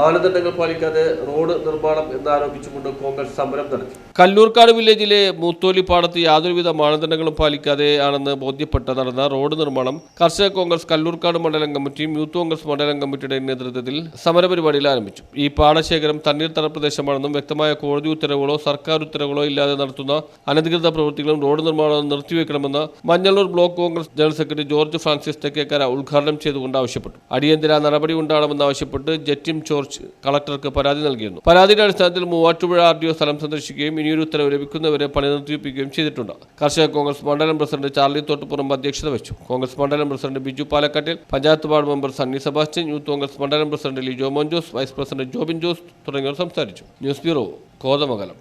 മാനദണ്ഡങ്ങൾ പാലിക്കാതെ റോഡ് നിർമ്മാണം എന്നാരോപിച്ചുകൊണ്ട് കോൺഗ്രസ് സമരം നടത്തി. കല്ലൂർക്കാട് വില്ലേജിലെ മൂത്തോലിപ്പാടത്ത് യാതൊരുവിധ മാനദണ്ഡങ്ങളും പാലിക്കാതെ ആണെന്ന് ബോധ്യപ്പെട്ട് നടന്ന റോഡ് നിർമ്മാണം കർഷക കോൺഗ്രസ് കല്ലൂർക്കാട് മണ്ഡലം കമ്മിറ്റിയും യൂത്ത് കോൺഗ്രസ് മണ്ഡലം കമ്മിറ്റിയുടെ നേതൃത്വത്തിൽ സമരപരിപാടിയിൽ ആരംഭിച്ചു. ഈ പാടശേഖരം തണ്ണീർത്തട പ്രദേശമാണെന്നും വ്യക്തമായ കോടതി ഉത്തരവുകളോ സർക്കാർ ഉത്തരവുകളോ ഇല്ലാതെ നടത്തുന്ന അനധികൃത പ്രവൃത്തികളും റോഡ് നിർമ്മാണവും നിർത്തിവെക്കണമെന്ന് Manjalur block Congress general secretary George Francis Thekkekara ഉദ്ഘാടനം ചെയ്തുകൊണ്ട് ആവശ്യപ്പെട്ടു. അടിയന്തര നടപടി ഉണ്ടാകണമെന്നാവശ്യപ്പെട്ട് ജറ്റിം ജോർജ് കളക്ടർക്ക് പരാതി നൽകിയിരുന്നു. പരാതിയുടെ അടിസ്ഥാനത്തിൽ മൂവാറ്റുപുഴ ആർ ഡി ഒ സ്ഥലം സന്ദർശിക്കുകയും ഇനിയൊരു ഉത്തരവ് ലഭിക്കുന്നവരെ പണി നിർത്തിപ്പിക്കുകയും ചെയ്തിട്ടുണ്ട്. കർഷക കോൺഗ്രസ് മണ്ഡലം പ്രസിഡന്റ് ചാർലി തോട്ടുപുറം അധ്യക്ഷത വെച്ചു കോൺഗ്രസ് മണ്ഡലം president Biju പാലക്കാട്ടിൽ panchayat ward member Sunny Sebastian youth Congress മണ്ഡലം president Lijo Mon Jose vice president Jobin Jose തുടങ്ങിയവർ സംസാരിച്ചു. News bureau Kothamangalam.